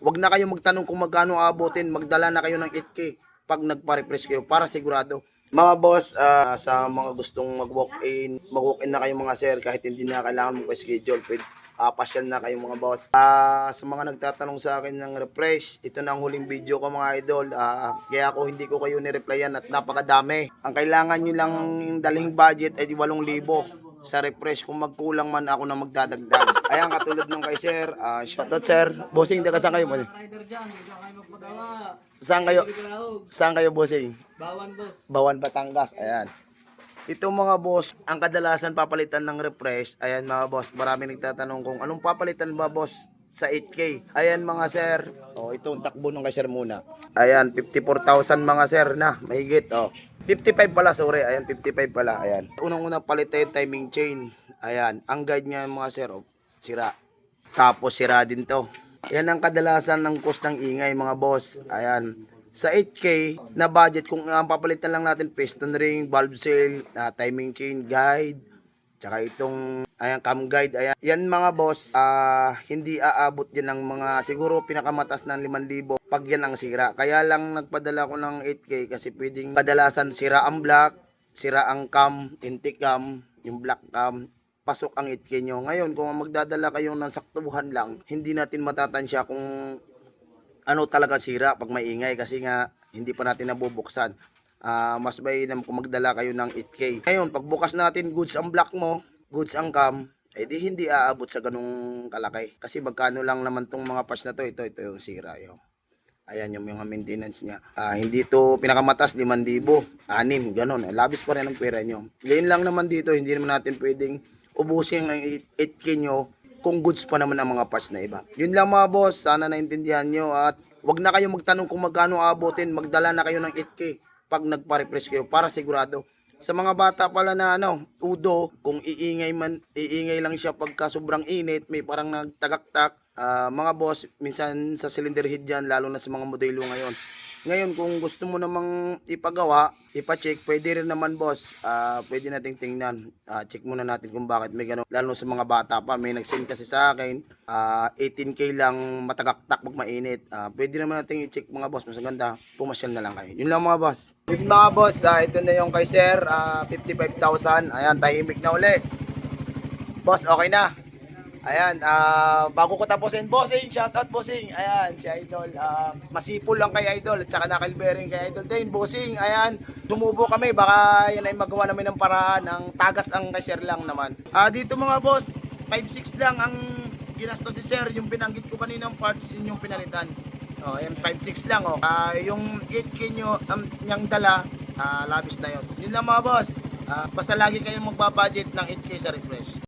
Huwag na kayo magtanong kung magkano aabotin, magdala na kayo ng 8K pag nagpa-refresh kayo para sigurado. Mga boss, ah, sa mga gustong mag-walk-in, mag-walk-in na kayo mga sir kahit hindi na kailangan mo schedule pwede uh, pasyal na kayo mga boss. Ah, sa mga nagtatanong sa akin ng refresh, ito na ang huling video ko mga idol. Ah, kaya ako hindi ko kayo ni-replyan at napakadami. Ang kailangan nyo lang yung daling budget ay 8,000 sa refresh kung magkulang man ako na magdadagdag. Ayan, katulad nung kay sir. Ah, shoutout sir. Bossing, taga saan kayo mo? Rider dyan, hindi kayo magpagawa. Saan kayo? Saan kayo bossing? Bawan boss. Bawan Batangas. Ayan. Ito mga boss, ang kadalasan papalitan ng refresh, ayan mga boss, marami nagtatanong kung anong papalitan ba boss sa 8K. Ayan mga sir, oh, itong takbo nung kay sir muna. Ayan, 54,000 mga sir na, mahigit. Oh. 55 pala, sorry. Ayan, 55 pala. Ayan. Unang-una palitan yung timing chain. Ayan, ang guide niya mga sir, oh, sira. Tapos sira din to. Yan ang kadalasan ng cost ng ingay mga boss. Ayan. Sa 8K na budget, kung ang papalitan lang natin piston ring, valve seal, ah, timing chain, guide, tsaka itong ayan, cam guide, ayan. Yan mga boss, ah, hindi aabot yan ng mga, siguro pinakamatas ng 5,000 pag yan ang sira. Kaya lang nagpadala ko ng 8K kasi pwedeng kadalasan sira ang black, sira ang cam, intake cam, yung black cam, pasok ang 8K nyo. Ngayon, kung magdadala kayo ng saktuhan lang, hindi natin matatansya kung ano talaga sira pag maingay kasi nga hindi pa natin nabubuksan. Ah, mas mainam kung magdala kayo ng 8K. Ngayon, pag bukas natin goods ang black mo, goods ang cam, eh di hindi aabot sa ganung kalaki. Kasi magkano lang naman tong mga parts na to, ito, ito yung sira. Yo. Ayan yung mga maintenance niya. Ah, hindi to pinakamatas 5,000, 6, ganun. Eh, labis pa rin ang pera nyo. Ngayon lang naman dito, hindi naman natin pwedeng ubusin ang 8K nyo kung goods pa naman ang mga parts na iba. Yun lang mga boss, sana naintindihan nyo at wag na kayo magtanong kung magkano aabotin, magdala na kayo ng 8K pag nagpa-refresh kayo para sigurado. Sa mga bata pala na ano, udo, kung iingay man, iingay lang siya pagka sobrang init, may parang nagtagaktak, Ah, mga boss, minsan sa cylinder head dyan, lalo na sa mga modelo ngayon. Ngayon, kung gusto mo namang ipagawa, ipacheck, pwede rin naman boss. Ah, pwede nating tingnan. Ah, check muna natin kung bakit may gano'n. Lalo sa mga bata pa, may nag-send kasi sa akin. ah, 18k lang matagaktak pag mainit. Ah, pwede naman nating i-check mga boss. Mas maganda, pumasyal na lang kayo. Yun lang mga boss. Yun mga boss, ah, ito na yung kay sir. ah, 55,000. Ayan, tahimik na uli. Boss, okay na. Ayan, ah bago ko tapusin, bossing, shoutout bossing. Ayan, si Idol. ah masipol lang kay Idol at saka nakalbering kay Idol din, bossing. Ayan, tumubo kami, baka yan ay magawa namin ng paraan. Ang tagas ang kay lang naman. Ah dito mga boss, 5.6 lang ang ginastos ni Sir. Yung binanggit ko kaninang parts, yun yung pinalitan. Oh, ayan, 5.6 lang oh. Ah yung 8K nyo, um, yung dala, ah labis na yun. Yun lang mga boss. Ah, basta lagi kayong magbabudget ng 8K sa refresh.